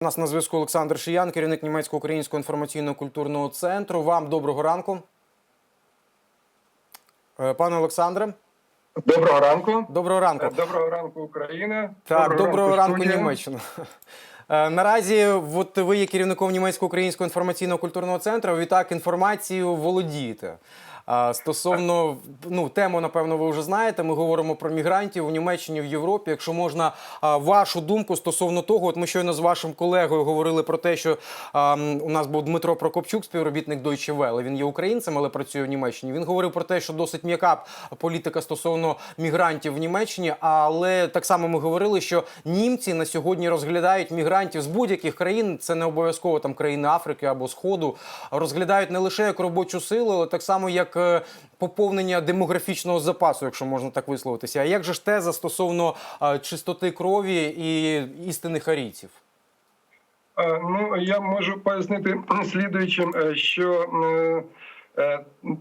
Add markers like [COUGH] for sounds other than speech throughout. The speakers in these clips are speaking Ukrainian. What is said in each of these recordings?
У нас на зв'язку Олександр Шиян, керівник німецько-українського інформаційно-культурного центру. Вам доброго ранку. Е, Пане Олександре, Доброго ранку. доброго ранку. Доброго ранку, Україна. Так, доброго ранку, студія. Німеччина. Е, Наразі, от ви є керівником німецько-українського інформаційно-культурного центру. Відтак інформацією володієте. Стосовно ну тему, напевно, ви вже знаєте. Ми говоримо про мігрантів у Німеччині в Європі. Якщо можна вашу думку стосовно того, от ми щойно з вашим колегою говорили про те, що у нас був Дмитро Прокопчук, співробітник Deutsche Welle. Він є українцем, але працює в Німеччині. Він говорив про те, що досить м'яка політика стосовно мігрантів в Німеччині. Але так само ми говорили, що німці на сьогодні розглядають мігрантів з будь-яких країн. Це не обов'язково там країни Африки або Сходу. Розглядають не лише як робочу силу, але так само як е, поповнення демографічного запасу, якщо можна так висловитися. А як же ж теза стосовно е, чистоти крові і істинних арійців? Е, Ну, я можу пояснити [CLEARS THROAT] слідуючим, що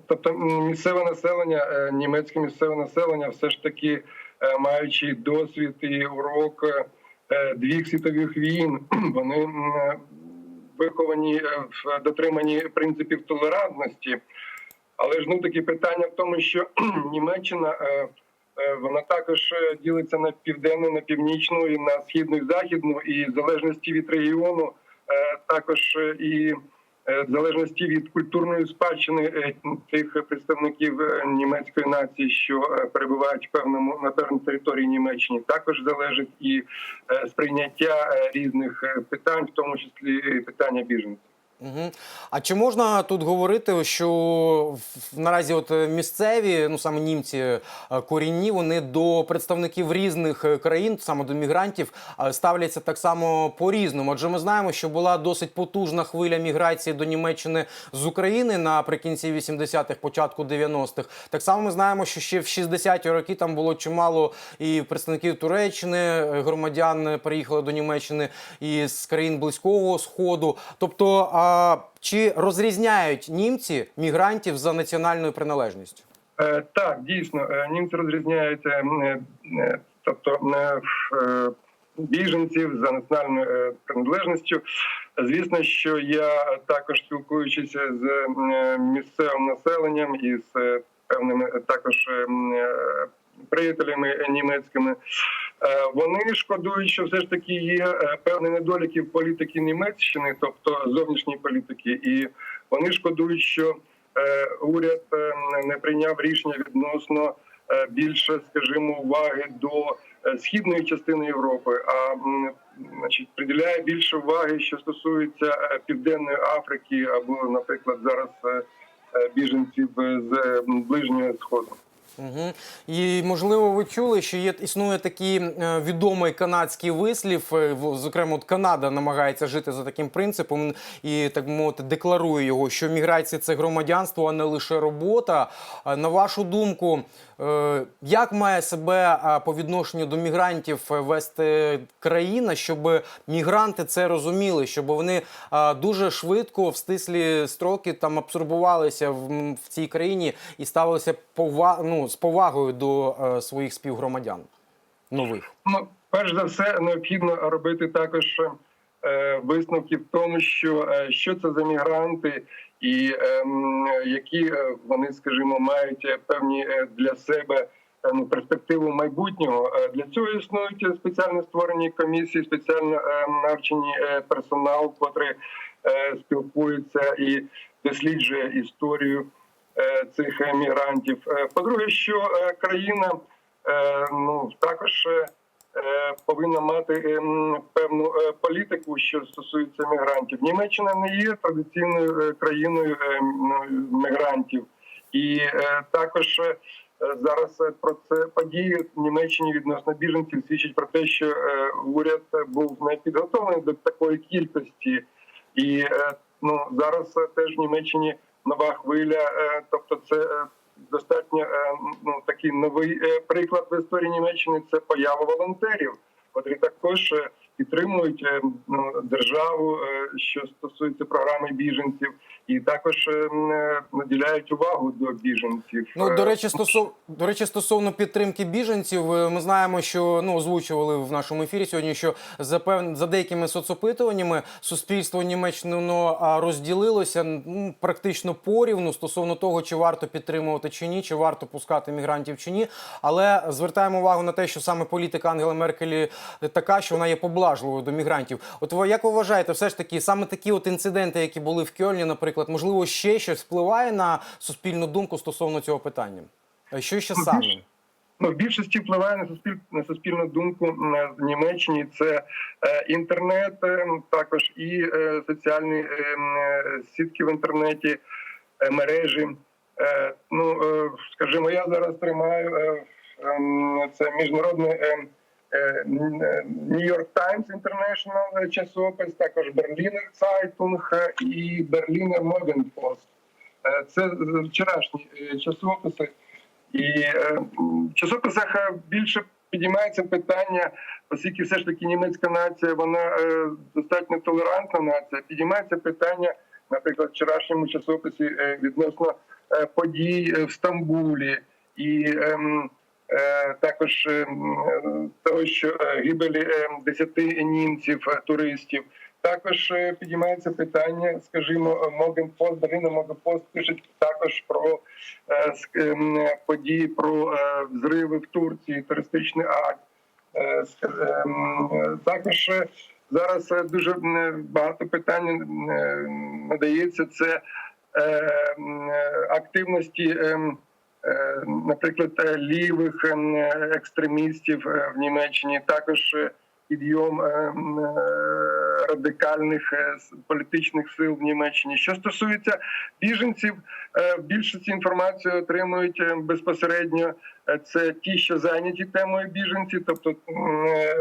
тобто місцеве населення, німецьке місцеве населення, все ж таки маючи досвід і урок двох світових війн, [CLEARS THROAT] вони виховані в дотриманні принципів толерантності. Але ж ну такі питання в тому, що [CLEARS THROAT] Німеччина е, е, вона також е, ділиться на південну, на північну і на східну і західну, і в залежності від регіону, також і в залежності від культурної спадщини тих представників німецької нації, що перебувають певному на певній території Німеччини, також залежить і сприйняття різних питань, в тому числі питання біженців. Угу. А чи можна тут говорити, що наразі от е, місцеві, ну саме німці е, корінні, вони до представників різних е, країн, саме до мігрантів, ставляться так само по-різному? Адже ми знаємо, що була досить потужна хвиля міграції до Німеччини з України наприкінці 80-х, початку 90-х. Так само ми знаємо, що ще в 60-ті роки там було чимало і представників Туреччини, громадян приїхали до Німеччини і з країн близького сходу. Тобто, чи розрізняють німці мігрантів за національною приналежністю? Е, Так, дійсно, е, німці розрізняються, е, е, тобто е, е, біженців за національною приналежністю. Звісно, що я також спілкуючися з місцевим населенням і з певними також приятелями німецькими. Е, Вони шкодують, що все ж таки є е, певні недоліки в політики Німеччини, тобто зовнішньої політики, і вони шкодують, що е, уряд не прийняв рішення відносно більше, скажімо, уваги до східної частини Європи, а значить приділяє більше уваги, що стосується південної Африки або, наприклад, зараз біженців з ближнього сходу. Угу. І можливо, ви чули, що є існує такий е, відомий канадський вислів. е, Зокрема, от Канада намагається жити за таким принципом і так мовити декларує його, що міграція це громадянство, а не лише робота. На вашу думку, як має себе е, по відношенню до мігрантів е, вести країна, щоб мігранти це розуміли, щоб вони е, дуже швидко в стислі строки там абсорбувалися в, в цій країні і ставилися пова, ну, з повагою до е, своїх співгромадян нових. Ну, перш за все, необхідно робити також е, висновки в тому, що е, що це за мігранти, і ем, які е, вони, скажімо, мають е, певні е, для себе е, ну, перспективу майбутнього. Е, Для цього існують е, спеціально створені комісії, спеціально е, навчені е, персонал, котрий е, спілкується і досліджує історію е, цих е, мігрантів. Е, По-друге, що е, країна е, ну також е, е, повинна мати ем, певну е, політику, що стосується мігрантів. Німеччина не є традиційною е, країною е, мігрантів, і е, також е, зараз е, про це події в Німеччині відносно біженців свідчить про те, що е, уряд був не підготовлений до такої кількості, і е, ну зараз е, теж в Німеччині нова хвиля, е, тобто це. Достатньо е, ну такий новий е, приклад в історії Німеччини це поява волонтерів, котрі також е, підтримують е, ну, державу, е, що стосується програми біженців, і також е, наділяють увагу до біженців. Ну, до речі, стосов... до речі, стосовно підтримки біженців, ми знаємо, що ну озвучували в нашому ефірі сьогодні, що за пев... за деякими соцопитуваннями суспільство Німеччини ну, розділилося ну, практично порівну стосовно того, чи варто підтримувати чи ні, чи варто пускати мігрантів чи ні. Але звертаємо увагу на те, що саме політика Ангели Меркелі така, що вона є поблажливою до мігрантів. От ви як ви вважаєте, все ж таки саме такі от інциденти, які були в Кьольні, наприклад, можливо, ще щось впливає на суспільну думку стосовно цього питання? Е, Що ще саме? Ну, в більшості впливає на суспіль на суспільну думку е, в Німеччині. Це е, інтернет, е, також і е, соціальні е, е, сітки в інтернеті, е, мережі. Е, ну, е, скажімо, я зараз тримаю е, ем, це міжнародний е, е, New York Times International е, часопис, також Berliner Zeitung е, і Berliner Morgenpost. Е, Це вчорашні е, часописи. І е, в часописах е, більше підіймається питання, оскільки все ж таки німецька нація, вона е, достатньо толерантна нація. Підіймається питання, наприклад, в вчорашньому часописі е, відносно е, подій е, в Стамбулі і ем, е, також е, м, е, того, що е, гибелі е, десяти німців, е, туристів. Також підіймається питання, скажімо, Могенпост, Берліна Могенпост пишуть також про ем, події про взриви в Турції, терористичний акт. Ем, Також зараз дуже багато питань надається це активності. Ем, е, Наприклад, е, лівих ем, е, екстремістів в Німеччині, також підйом е, м, е, радикальних політичних сил в Німеччині. Що стосується біженців, в більшості інформацію отримують е, безпосередньо. Це ті, що зайняті темою біженці, тобто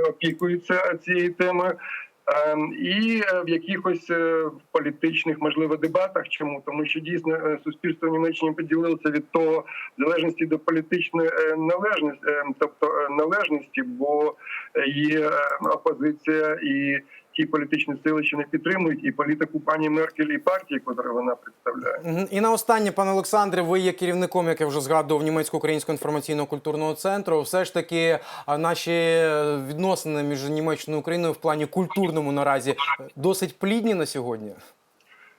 опікуються цією темою. Ем, І е, в якихось е, політичних, можливо, дебатах. Чому тому, що дійсно е, суспільство в Німеччині поділилося від того в залежності до політичної належності, е, тобто належності, бо є опозиція і ті політичні сили, що не підтримують, і політику пані Меркель і партії, яку вона представляє. І на останнє, пане Олександре, ви є керівником, як я вже згадував, німецько-українського інформаційно-культурного центру. Все ж таки, а, наші е, відносини між Німеччиною і Україною в плані культурному наразі е, досить плідні на сьогодні.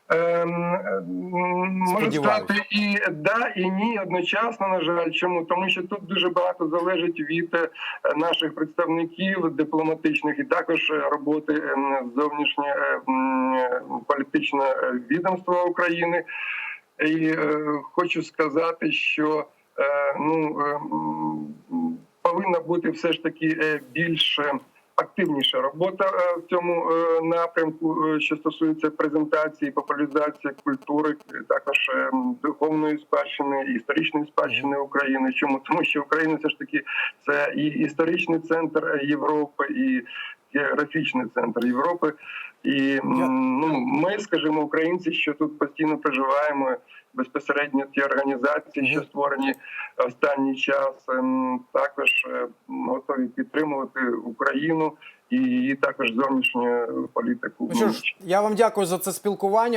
Ем, м, Можу Сподіваюсь. сказати і да, і ні одночасно. На жаль, чому тому, що тут дуже багато залежить від е, наших представників дипломатичних і також роботи ем, зовнішнє е, м, е, політичне відомство України. І е, хочу сказати, що е, ну повинна бути все ж таки е, більш е, активніша робота е, в цьому е, напрямку, е, що стосується презентації, популяризації культури, також духовної спадщини, історичної спадщини України. Чому тому, що Україна все ж таки це і історичний центр Європи, і географічний центр Європи. І ну, ми, скажімо, українці, що тут постійно проживаємо безпосередньо ті організації, що створені останній час, ем, також е, готові підтримувати Україну і її також зовнішню політику. Ну що ж, я вам дякую за це спілкування.